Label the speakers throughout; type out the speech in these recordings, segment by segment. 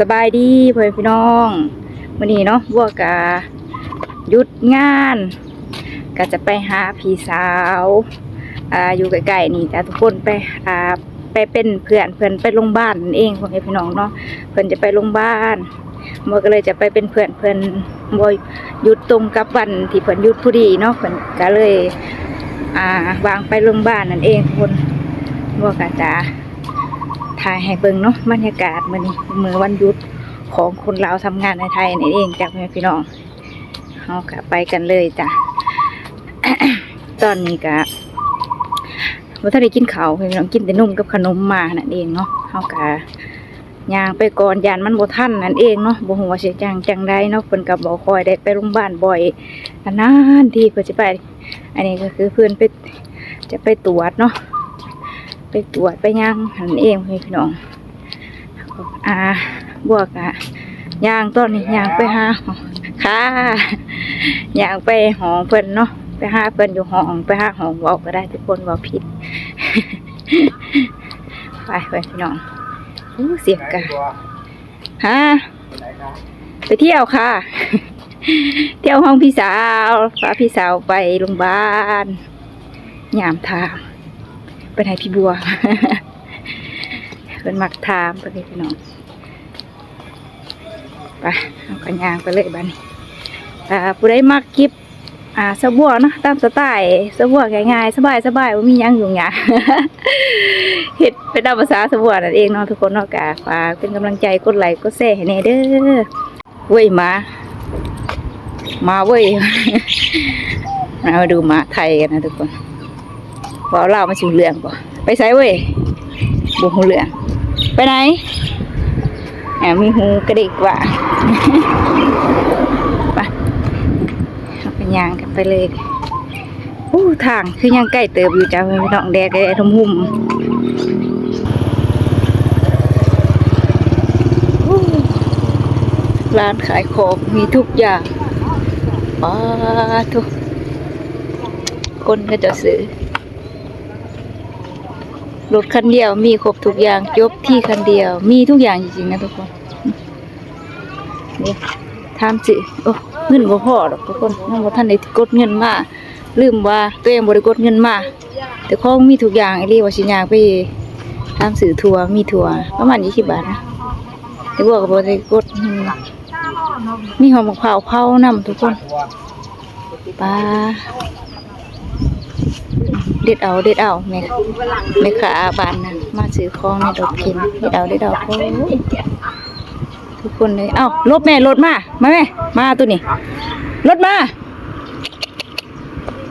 Speaker 1: สบายดีเพื่อแม่พี่น้องวันนี้เนาะบัวกะหยุดงาน ก็จะไปหาพี่สาวอ่าอยู่ใกล้ๆนี่จ้ะทุกคนไปอ่าไปเป็นเพื่อนเพื่อนไปโรงพยาบาลนั่นเองเพื่อแม่พี่น้องเนาะเพื่อนจะไปโรงพยาบาลบัวก็เลยจะไปเป็นเพื่อนเพื่อนบัวหยุดตรงกับวันที่เพื่อนหยุดพอดีเนาะเพื่อนก็เลยอ่าวางไปโรงพยาบาลนั่นเองทุกคนบัวก็จะ ถ่ายให้เบิ่งเนาะบรรยากาศมื้อนี้มื้อวันหยุดของคนลาวทำงานในไทยนี่เองจ้ะแม่พี่น้องเฮาก็ไปกันเลยจ้ะตอนนี้ก็บ่ทันได้กินข้าวพี่น้องกินแต่นมกับขนมมานั่นเองเนาะเฮาก็ย่างไปก่อนยานมันบ่ทันนั่นเองเนาะบ่ฮู้ว่าสิจังจังใดเนาะเพิ่นก็บ่ค่อยได้ไปโรงพยาบาลบ่อยนานๆทีเพิ่นสิไป อันนี้ก็คือเพิ่นไปจะไปตรวจเนาะ ตรวจไปย่างหันเองพี่น้องอ่าบวกอะย่างต้นนี้ย่างไปหาค่ะย่างไปหองเพิ่นเนาะไปหาเพิ่นอยู่ห้องไปหาห้องเว้าก็ได้ทุกคนเว่าผิดไปไปพี่น้องอู้เสียงกันฮะไปเที่ยวค่ะ เที่ยวห้องพี่สาวพาพี่สาวไปโรงพยาบาลยามทาง ไปไหนพี่บัวเป็นมักทามไปเลยพี่น้องไปเอากันยางไปเลยบ้านี้อ่าผู้ใดมักคลิปอ่าสบัวเนาะตามสไตล์สบัวง่ายๆสบายสบายว่ามียังอยู่หยังเฮ็ดเป็นตามภาษาสบัวนั่นเองเนาะทุกคนเนาะกะฝากเป็นกำลังใจกดไลค์กดแชร์ให้แน่เด้อเว้ยมา มาเว้ยมาดูมาไทยกันนะทุกคน ว่าเรามาชิวเรื่องป่ะไปไสเว้ยบุหูเรื่อง ไปไหนแอบมีหูกระดิกว่ะไปเอาไปย่างกันไปเลยอู้ทางคือยังใกล้เติบอยู่จ้าพี่น้องแดกแดดทุ่มหุ่มอู้ร้านขายของมีทุกอย่างป้าทุกคนก็จะซื้อ รถคันเดียวมีครบทุกอย่างจบที่คันเดียว มีทุกอย่างจริงๆนะทุกคนนี่ทำสิโอ้เงินบ่พอดอกทุกคนน้องบ่ท่านได้กดเงินมาลืมว่าตัวเองบ่ได้กดเงินมาแต่ของมีทุกอย่างไอ้รีว่าสิยางไปทำสื่อทัวร์มีทัวร์ประมาณ20บาทนะแต่บอกก็บ่ได้กดมีหอมมะพร้าวเผานํทุกคนปลา เด็ดเอาเด็ดเอาแม่แม่ขาบานนะมาซื้อของในรถเข็นเด็ดเอาเด็ดเอาโอ้ทุกคนเลยเอ้ารถแม่รถมามาแม่มาตัวนี้รถมา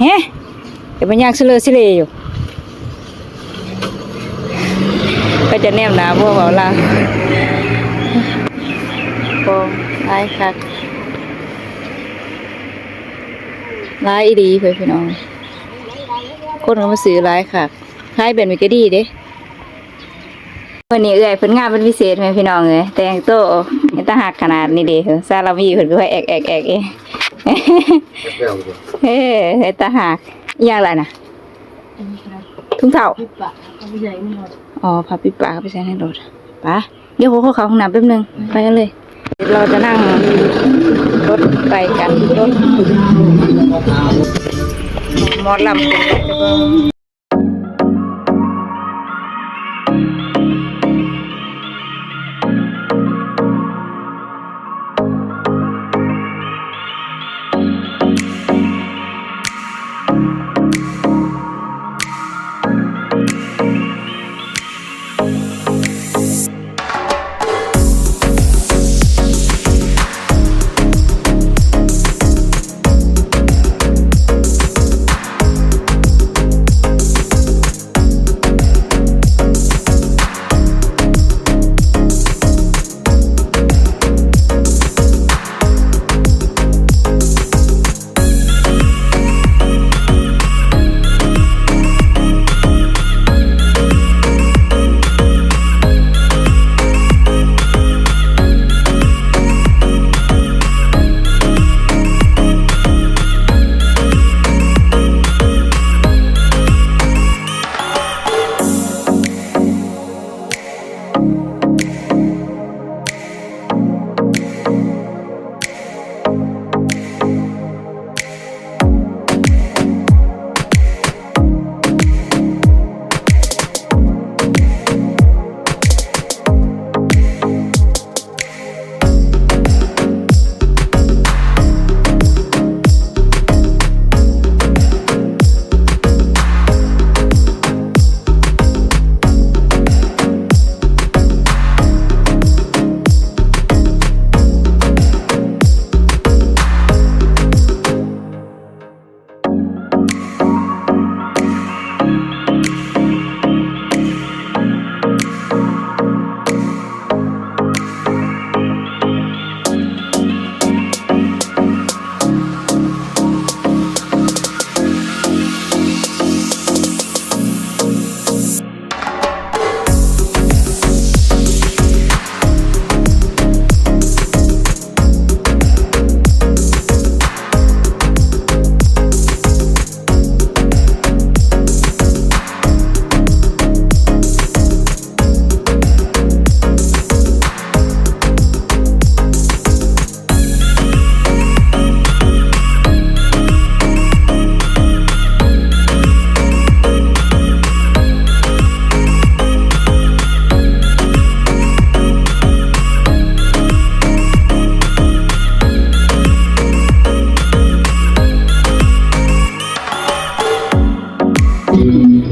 Speaker 1: เฮ้เดี๋ยวมันยางเสลอสิเลอยู่ก็จะแนมหนาพวกเราละโอ้ลายคักลายอีดีเพื่อนพี่น้อง คนก็มาซื้อหลายค่ะคล้ายเป็นมิกดีเด้วันนี้เอ้อยเพิ่นงานเป็นพิเศษแม่พี่น้องเอ้ยแต่งโตวเห็นตาหักขนาดนี้เด้อซาลามีเพิ่นก็ให้แอกแอกแอกเองเฮ้เห็นตาหักอีหยังล่ะน่ะทุ่งเฒ่าอ๋อพับปิดปากเอาไปใส่ในรถไปะเดี๋ยวเขาเข้าห้องน้ำแป๊บนึงไปกันเลยเดี๋ยวเราจะนั่งรถไปกันรถ ห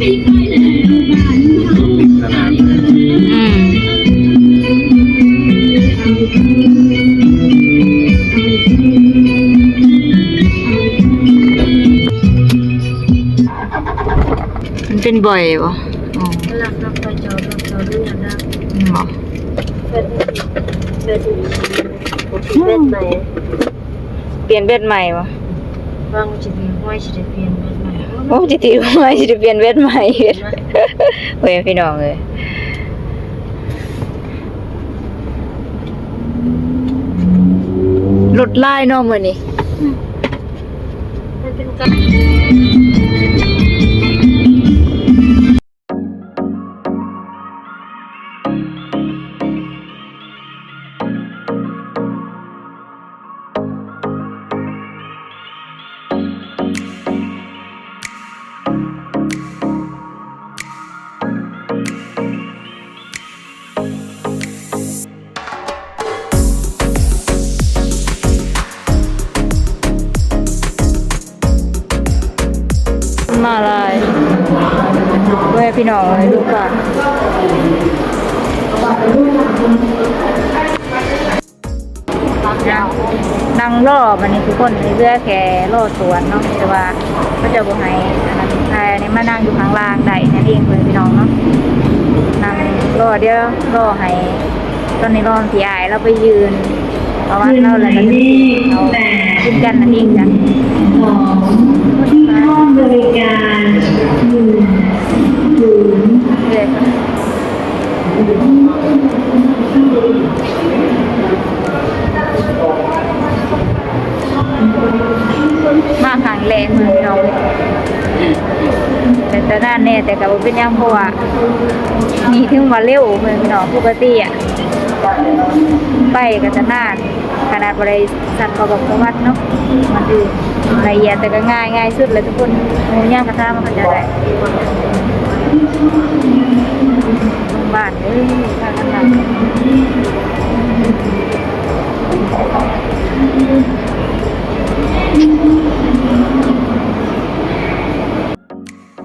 Speaker 1: เป็นบ่อยบ่
Speaker 2: รักรักไปจอดรักจอดด้วยนะหมอเบ็ดเบ็ดใหม่
Speaker 1: เปลี่ยนเบ็ดใหม่บ่
Speaker 2: บางจะมีห้อยจะเปลี่ยนเบ็ด
Speaker 1: โอ้จิติว่าสิได้เปลี่ยนเบ็ดใหม่เฮ็ดเฮ้ยพี่น้องเอ้ยรถลายเนาะมื้อนี้
Speaker 2: มันเป็นการ
Speaker 1: เว้ยพี่น้องเอ้ยดูก่อนนั่งรอบันนี้ทุกคนมีเรือแค่รอสวนเนาะแต่ว่าก็จะบ่ให้อันนั้นใครอันนี้มานั่งอยู่ข้างล่างได้นั่นเองเพื่อนพี่น้องเนาะนั่งรอเดี๋ยวรอให้ตอนนี้รอพี่อายเราไปยืนเพราะว่าเราแล้วก็จะเอากินกันนั่นเองจ้ะ
Speaker 3: นยั
Speaker 1: งเพราะว่ามีถึงมาเร็วเหมือนพี่น้องปกติอะไปก็จะนานขนาดบริษัทประกอบประวัดเนาะมันอื่นละเอียดแต่ก็ง่ายง่ายสุดเลยทุกคนหมูย่างกระทะมันก็จะได้บ้านเอ้ยบ้านกันบ้าน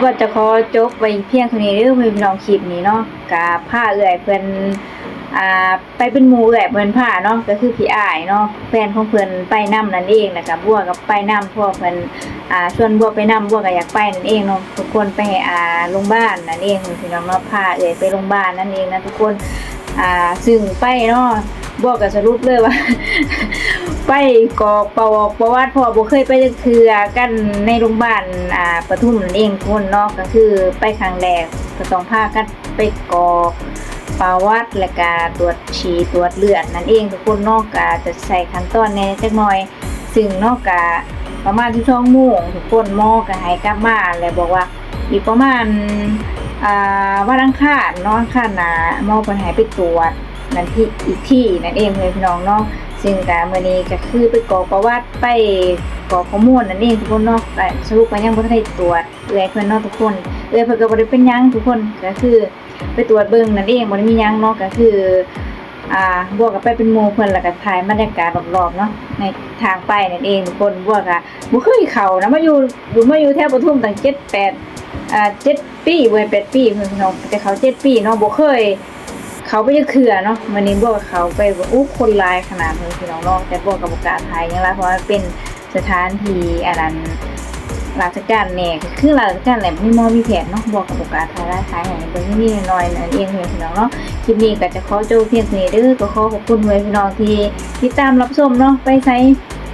Speaker 1: ก็จะขอจบไว้เพียงเท่านี้เด้อพี่น้องคลิปนี้เนาะกับผ้าเอื่อยเพิ่นอ่าไปเป็นหมู่เอื่อยเพิ่นผ้าเนาะก็คือพี่อ้ายเนาะแฟนของเพิ่นไปนํนั่นเองแล้วก็บัวกับไปนํพวกเพิ่นอ่าชวนบัวไปนํบัวก็อยากไปนั่นเองเนาะทุกคนไปอ่าโรงพยาบาลนั่นเองพี่น้องเนาะพาเอื่อยไปโรงพยาบาลนั่นเองนะทุกคนอ่าซึ่งไปเนาะบอกกับสรุปเลยว่า ไปกอกประวัติประวัติเพอบ่เคยไปจักเทื่อกันในโรงพยาบาลอ่าปทุมนั่นเองทุกคนเนาะก็คือไปครั้งแรกก็ต้องพากันไปกอกประวัติและก็ตรวจฉี่ตรวจเลือดนั่นเองทุกคนเนาะก็จะใส่ขั้นตอนแหน่จักหน่อย ซึ่งเนาะก็ประมาณที่ช่องโมงทุกคนหมอก็ให้กลับมาแล้วบอกว่าอีกประมาณอ่าวันอังคารนอังคารหนาหมอเพิ่นให้ไปตรวจนั่นที่อีกที่นั่นเองเลยพี่น้องเนาะ ซึ่งกามื้อนี้ก็คือไปกรอกประวัติไปกรอกข้อมูลนั่นเองทุกคนเนาะแต่สรุปว่ายังบ่ทันได้ตรวจเอื้อยเพิ่นเนาะทุกคนเอื้อยเพิ่นก็บ่ได้เป็นหยังทุกคนก็คือ ไปตรวจเบิ่งนั่นเองบ่ได้มีหยังเนาะก็คืออ่าบวกกับไปเป็นหมู่เพิ่นแล้วก็ถ่ายบรรยากาศรอบๆเนาะในทางไปนั่นเองทุกคนบวกอะบ่เคยเข้านะมาอยู่อยู่มาอยู่แถวปทุมตั้ง7 8อ่าเจ็ดปีเว้ยแปดปีเพิ่นพี่น้องแต่เขาเจ็ดปีเนาะบ่เคย เขาไปยังเคือเนาะวันนี้บอกกับเขาไปว่าอู้คนลายขนาดนี้พี่น้องเนาะแต่บอกกับประกาศไทยยังไงเพราะว่าเป็นสถานที่อันนั้นราชการแน่ก็คือราชการแหละมีมอมีแผนเนาะบอกกับประกาศไทยได้ไทยให้เบิ่นิดๆหน่อยนั่นเองเพื่อนพี่น้องเนาะคลิปนี้ก็จะขอจบเพียงเท่านี้เด้อก็ขอขอบคุณเพื่อนพี่น้องที่ติดตามรับชมเนาะไปใช้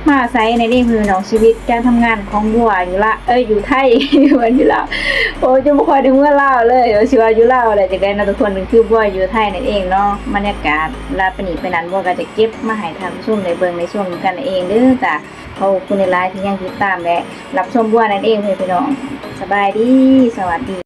Speaker 1: มาไซในเรื่องคือน้องชีวิตการทำงานของบัวอยู่ละเอ้ยอยู่ไทยเหมือนอยู่ลาวโอ้จะบ่ค่อยได้เมื่อเล่าเลยเดี๋ยวสิว่าอยู่เล่าอะไรจังได๋นะทุกคนนึงคือบัวอยู่ไทยนั่นเองเนาะบรรยากาศลาปนีไปนั้นบัวก็จะเก็บมาให้ท่านผู้ชมได้เบิ่งในช่วงกันเองเด้อจ้ะขอบคุณในไลน์ที่ยังติดตามและรับชมบัวนั่นเองเพื่อนพี่น้องสบายดีสวัสดี